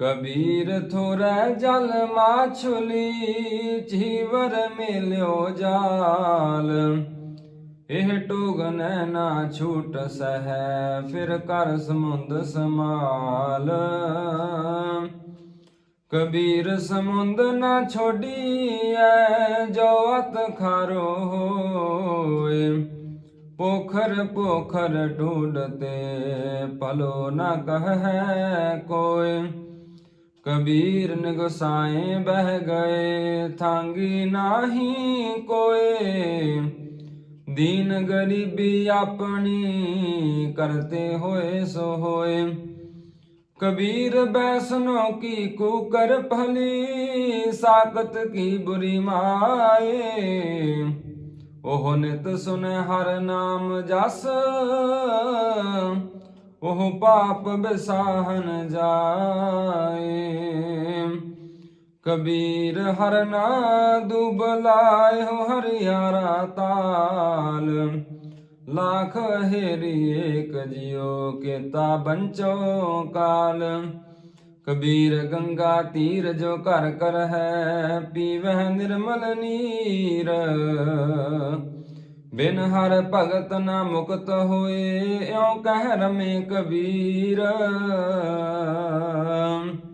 ਕਬੀਰ ਥੋਰੈ ਜਲ ਮਾਛੁਲੀ, ਚੀਵਰ ਮਿਲਿਓ ਜਾਲ। ਇਹ ਟੋਗਨੈ ਨਾ ਛੂਟ ਸਹਿ, ਫਿਰ ਕਰ ਸਮੁੰਦ ਸਮਾਲ। ਕਬੀਰ ਸਮੁੰਦ ਨਾ ਛੋਡੀਐ, ਜੋ ਅਤ ਖਾਰੋ ਹੋਏ। ਪੋਖਰ ਪੋਖਰ ਢੂੰਡਤੇ ਪਲੋ ਨਾ ਕਹੈ ਕੋਇ ਕਬੀਰ ਨਿਗਸਾਏ ਬਹਿ ਗਏ, ਥਾਂਗੀ ਨਾਹੀ ਕੋਏ। ਦੀਨ ਗਰੀਬੀ ਆਪਣੀ ਕਰਤੇ ਹੋਏ ਸੋ ਹੋਏ। ਕਬੀਰ ਬੈਸਨੋ ਕੀ ਕੂਕਰ ਭਲੀ ਸਾਕਤ ਕੀ ਬੁਰੀ ਮਾਏ। ਉਹ ਨਿਤ ਸੁਨੇ ਹਰ ਨਾਮ ਜਸ, ਉਹ ਪਾਪ ਬਿਸਾਹਨ ਜਾਏ। ਕਬੀਰ ਹਰ ਨਾ ਦੁਬਲਾਏ ਹੋ ਹਰਿਆਰਾ ਤਾਲ। ਲਾਖ ਹੇਰੀ ਏਕ ਜਿਉ ਕੀਤਾ ਬੰਚੋ ਕਾਲ। ਕਬੀਰ ਗੰਗਾ ਤੀਰ ਜੋ ਘਰ ਕਰ ਹੈ, ਪੀਵਹਿ ਨਿਰਮਲ ਨੀਰ। ਬਿਨ ਹਰ ਭਗਤ ਨਾ ਮੁਕਤ ਹੋਏ, ਇਉ ਕਹਿ ਰਮੇ ਕਬੀਰ।